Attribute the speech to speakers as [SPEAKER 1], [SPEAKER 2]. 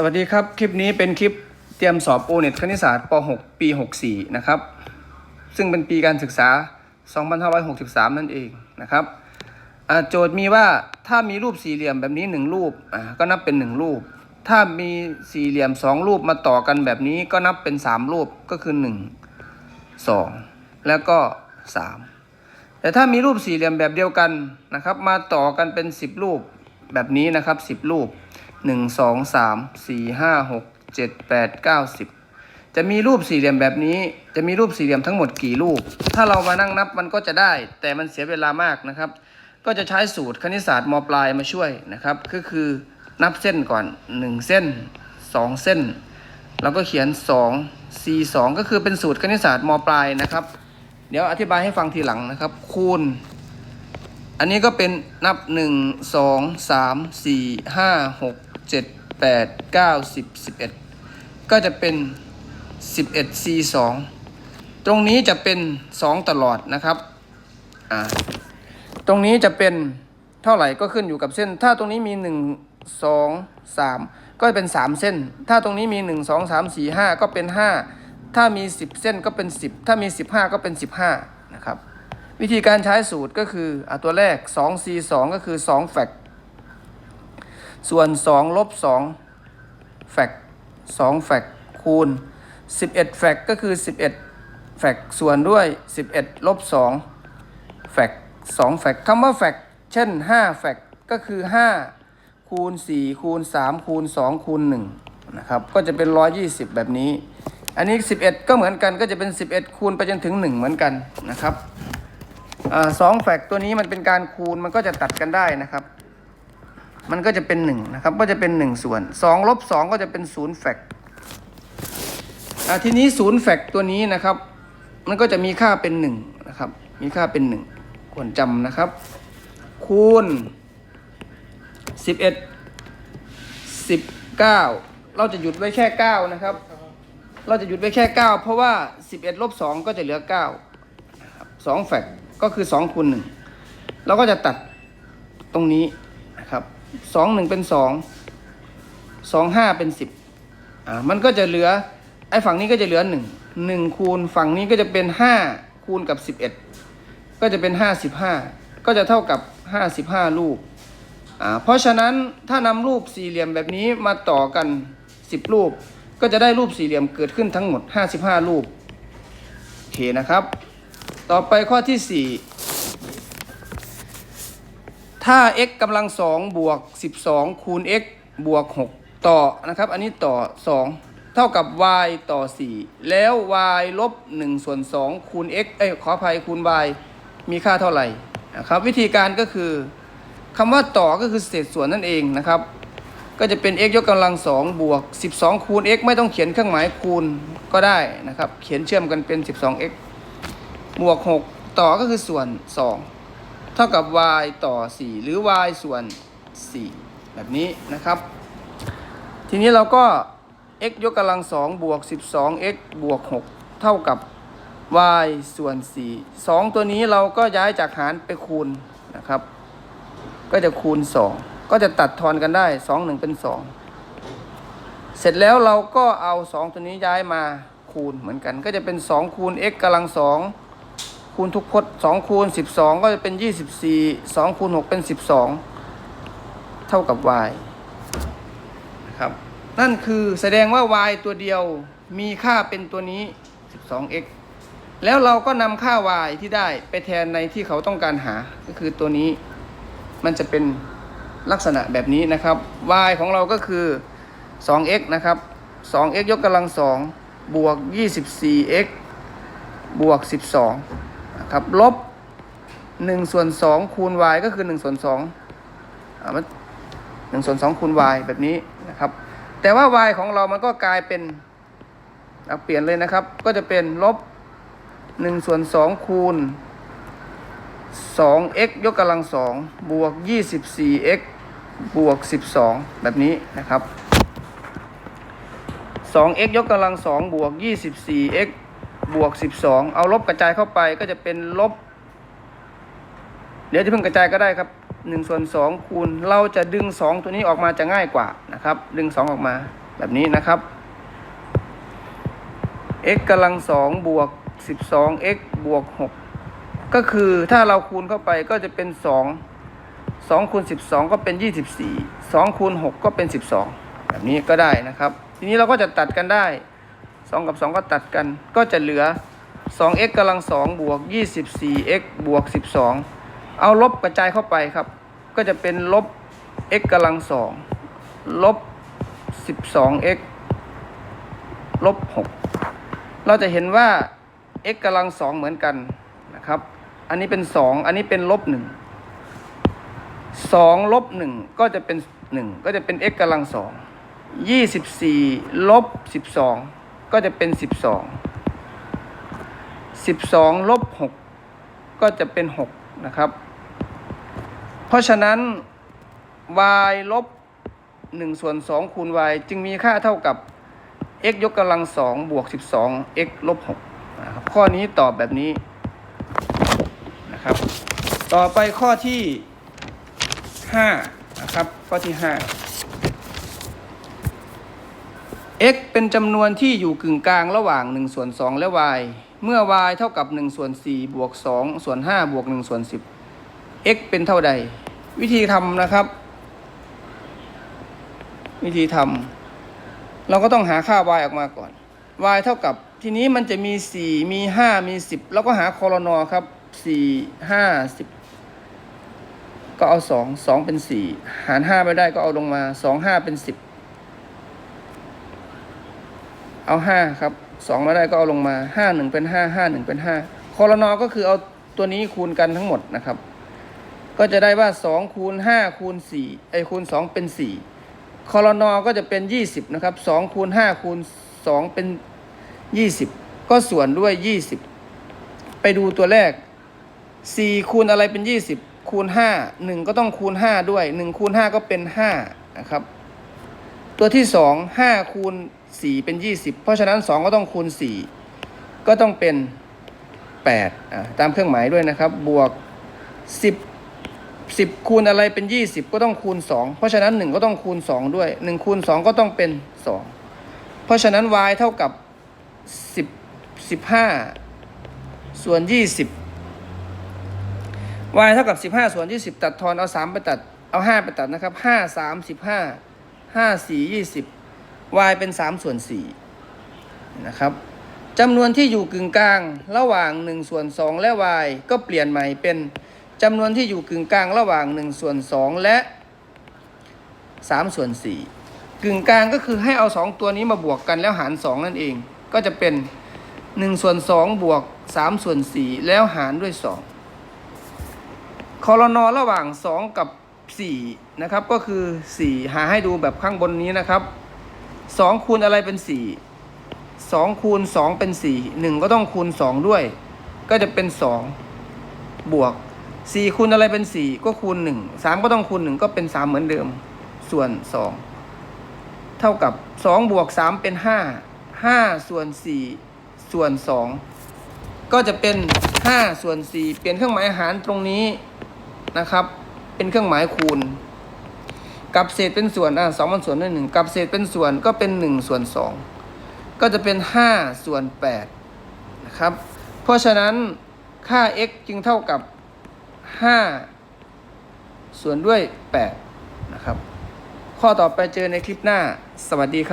[SPEAKER 1] สวัสดีครับ คลิปนี้เป็นคลิปเตรียมสอบโอเน็ตคณิตศาสตร์ป .6 ปี 64 นะครับ ซึ่งเป็นปีการศึกษา 2563 นั่นเองนะครับโจทย์มีว่าถ้ามีรูปสี่เหลี่ยมแบบนี้ 1 รูปก็นับเป็น 1 รูป ถ้ามีสี่เหลี่ยม 2 รูปมาต่อกันแบบนี้ก็นับเป็น 3 รูปก็คือ 1 2 แล้วก็ 3 แต่ถ้ามีรูปสี่เหลี่ยมแบบเดียวกันนะครับ มาต่อกันเป็น 10 รูปแบบนี้นะครับ 10 รูป 1 2 3 4 5 6 7 8 9 10จะมีรูปสี่เหลี่ยมแบบนี้ จะมีรูปสี่เหลี่ยมทั้งหมดกี่รูป ถ้าเรามานั่งนับมันก็จะได้ แต่มันเสียเวลามากนะครับ ก็จะใช้สูตรคณิตศาสตร์มปลายมาช่วยนะครับ ก็คือนับเส้นก่อน 1 เส้น 2 เส้น แล้วก็เขียน 2 c 2ก็คือเป็นสูตรคณิตศาสตร์มปลายนะครับ เดี๋ยวอธิบายให้ฟังทีหลังนะครับ คูณ อันนี้ก็เป็นนับ 1 2 3 4 5 6 7 8 9 10 11ก็จะเป็น11 c 2ตรงนี้จะเป็น2ตลอดนะครับอ่าตรงนี้จะเป็นเท่าไหร่ก็ขึ้นอยู่กับเส้น ถ้าตรงนี้มี1 2 3ก็เป็น3เส้น ถ้าตรงนี้มี1 2 3 4 5ก็เป็น5ถ้ามี10เส้นก็เป็น10ถ้ามี15ก็เป็น15นะครับวิธีการใช้สูตรก็คืออตัวแรก 2c 2 ก็คือ 2 แฟก ส่วน2ลบ2แฟก2แฟกคูณ 11แฟกก็คือ 11แฟกส่วนด้วย 11ลบ2แฟก2แฟกคำว่าแฟกเช่น5แฟกก็คือ 5 คูณ 4 คูณ 3 คูณ 2 คูณ1นะครับก็จะเป็น 120 แบบนี้ อันนี้ 11 ก็เหมือนกันก็จะเป็น 11 คูณไปจนถึง 1 เหมือนกันนะครับอสองแฟกตัวนี้มันเป็นการคูณมันก็จะตัดกันได้นะครับ มันก็จะเป็นหนึ่งนะครับก็จะเป็นหนึ่งส่วนสองลบสองก็จะเป็นศูนย์แฟกทีนี้ศูนย์แฟกตัวนี้นะครับ มันก็จะมีค่าเป็นหนึ่งนะครับมีค่าเป็นหนึ่งควรจำนะครับ คูณสิบเอ็ดสิบเก้าเราจะหยุดไว้แค่เก้านะครับ เราจะหยุดไว้แค่เก้าเพราะว่าสิบเอ็ดลบสองก็จะเหลือเก้าสองแฟกก็คือสองคูณหนึ่งเราก็จะตัดตรงนี้นะครับ สองหนึ่งเป็นสองสองห้าเป็นสิบอ่ามันก็จะเหลือไอ้ฝั่งนี้ก็จะเหลือหนึ่งหนึ่งคูณฝั่งนี้ก็จะเป็นห้าคูณกับสิบเอ็ดก็จะเป็นห้าสิบห้าก็จะเท่ากับห้าสิบห้ารูปอ่าเพราะฉะนั้นถ้านำรูปสี่เหลี่ยมแบบนี้มาต่อกันสิบรูป ก็จะได้รูปสี่เหลี่ยมเกิดขึ้นทั้งหมดห้าสิบห้ารูปโอเคนะครับ ต่อไปข้อที่4 ถ้า x กำลัง2บวก 12 คูณ x บวก 6 ต่อนะครับ อันนี้ต่อ 2 เท่ากับ y ต่อ 4 แล้ว y ลบ1ส่วน 2 คูณ x เอ้ยขออภัยคูณ y มีค่าเท่าไหร่นะครับ วิธีการก็คือคำว่าต่อก็คือเศษส่วนนั่นเองนะครับ ก็จะเป็น x ยกกำลัง2บวก 12 คูณ x ไม่ต้องเขียนเครื่องหมายคูณก็ได้นะครับ เขียนเชื่อมกันเป็น 12x บวก 6 ต่อก็คือส่วน 2 ท่ากับ y ต่อ 4 หรือ y ส่วน 4 แบบนี้นะครับ ทีนี้เราก็ x ยกกำลัง 2 บวก 12x บวก 6 เท่ากับ y ส่วน 4 2 ตัวนี้เราก็ย้ายจากหารไปคูณนะครับ ก็จะคูณ 2 ก็จะตัดทอนกันได้ 2 1 เป็น 2 เสร็จแล้วเราก็เอา 2 ตัวนี้ย้ายมาคูณเหมือนกัน ก็จะเป็น 2 คูณ x กำลัง 2 คูณทุกพจน์2คูณ12 ก็จะเป็น 24 2คูณ6เป็น 12 เท่ากับ y นะครับ นั่นคือแสดงว่า y ตัวเดียวมีค่าเป็นตัวนี้ 12x แล้วเราก็นำค่า y ที่ได้ไปแทนในที่เขาต้องการหา ก็คือตัวนี้ มันจะเป็นลักษณะแบบนี้นะครับ y ของเราก็คือ 2x นะครับ 2x ยกกำลัง2บวก 24x บวก 12 ครับลบ1ส่วน2คูณ y ก็คือ1ส่วน2อ่ามัน1ส่วน2คูณ y แบบนี้นะครับ แต่ว่า y ของเรามันก็กลายเป็นเปลี่ยนเลยนะครับ ก็จะเป็นลบ1ส่วน2คูณ 2x ยกกำลัง2บวก 24x บวก 12 แบบนี้นะครับ 2x ยกกำลัง2บวก 24x บวก 12 เอาลบกระจายเข้าไปก็จะเป็นลบ เดี๋ยวจะเพิ่งกระจายก็ได้ครับ1ส่วน2คูณ เราจะดึง 2 ตัวนี้ออกมาจะง่ายกว่านะครับ ดึง 2 ออกมาแบบนี้นะครับ x กำลังสองบวก 12 x บวก 6 ก็คือถ้าเราคูณเข้าไปก็จะเป็น 2 2คูณ12 ก็เป็น 24 2คูณ6 ก็เป็น 12 แบบนี้ก็ได้นะครับ ทีนี้เราก็จะตัดกันได้ 2 กับ 2 ก็ตัดกัน ก็จะเหลือ 2x กำลัง 2 บวก 24x บวก 12 เอาลบกระจายเข้าไปครับ ก็จะเป็นลบ x กำลัง 2 ลบ 12x ลบ 6 เราจะเห็นว่า x กำลัง 2 เหมือนกันนะครับ อันนี้เป็น 2 อันนี้เป็นลบ 1 2 ลบ 1 ก็จะเป็น 1 ก็จะเป็น x กำลัง 2 24 ลบ 12 ก็จะเป็น12 12ลบ6ก็จะเป็น6นะครับ เพราะฉะนั้น y ลบ1ส่วน2คูณ y จึงมีค่าเท่ากับ x ยกกำลัง2บวก12 x ลบ6นะครับข้อนี้ตอบแบบนี้นะครับ ต่อไปข้อที่5นะครับ ข้อที่5 x เป็นจำนวนที่อยู่กึ่งกลางระหว่าง1ส่วน2และ y เมื่อ y เท่ากับ1ส่วน4บวก2ส่วน5บวก1ส่วน10 x เป็นเท่าใด วิธีทำนะครับ วิธีทำเราก็ต้องหาค่า y ออกมาก่อน y เท่ากับทีนี้มันจะมี 4 มี 5 มี 10 แล้วก็หาคอรนอครับ 4 5 10 ก็เอา 2 2 เป็น 4 หาร 5 ไปได้ก็เอาลงมา 2 5 เป็น 10 เอา5ครับ2มาได้ก็เอาลงมา5 1เป็น5 5 1เป็น5คอรนอก็คือเอาตัวนี้คูณกันทั้งหมดนะครับ ก็จะได้ว่า2คูณ5คูณ4ไอคูณ2เป็น4คอรนอก็จะเป็น20นะครับ2คูณ5คูณ2เป็น20ก็ส่วนด้วย20ไปดูตัวแรก4คูณอะไรเป็น20คูณ5 1ก็ต้องคูณ5ด้วย1คูณ5ก็เป็น5นะครับ ตัวที่2 5คูณ 4 เป็น 20 เพราะฉะนั้น 2 ก็ต้องคูณ 4 ก็ต้องเป็น8อ่าตามเครื่องหมายด้วยนะครับ บวก 10 10 คูณอะไรเป็น 20 ก็ต้องคูณ 2 เพราะฉะนั้น 1 ก็ต้องคูณ 2 ด้วย 1 คูณ 2 ก็ต้องเป็น 2 เพราะฉะนั้น y เท่ากับ 10 15 ส่วน 20 y เท่ากับ 15 ส่วน 20 ตัดทอนเอา 3 ไปตัด เอา 5 ไปตัดนะครับ 5 3 15 5 4 20 y เป็น 3 ส่วน4นะครับจำนวนที่อยู่กึ่งกลางระหว่าง 1 ส่วน 2 และ y ก็เปลี่ยนใหม่เป็นจำนวนที่อยู่กึ่งกลางระหว่าง 1 ส่วน 2 และ 3 ส่วน 4 กึ่งกลางก็คือให้เอา 2 ตัวนี้มาบวกกันแล้วหาร 2 นั่นเอง ก็จะเป็น 1 ส่วน 2 บวก 3 ส่วน 4 แล้วหารด้วย 2 คอรนอระหว่าง 2 กับ 4 นะครับ ก็คือ 4 หาให้ดูแบบข้างบนนี้นะครับ 2คูณอะไรเป็น4 2คูณ2เป็น4 1ก็ต้องคูณ2ด้วย ก็จะเป็น2บวก4คูณอะไรเป็น4ก็คูณ1 3ก็ต้องคูณ1ก็เป็น3เหมือนเดิม ส่วน2เท่ากับ2บวก3เป็น5 5ส่วน4ส่วน2ก็จะเป็น5ส่วน4เปลี่ยนเครื่องหมายหารตรงนี้นะครับ เป็นเครื่องหมายคูณ กับเศษเป็นส่วนอะสองมันส่วนด้วยหนึ่งกับเศษเป็นส่วนก็เป็นหนึ่งส่วนสองก็จะเป็นห้าส่วนแปดนะครับ เพราะฉะนั้นค่า x จึงเท่ากับห้าส่วนด้วยแปดนะครับ ข้อต่อไปเจอในคลิปหน้า สวัสดีครับ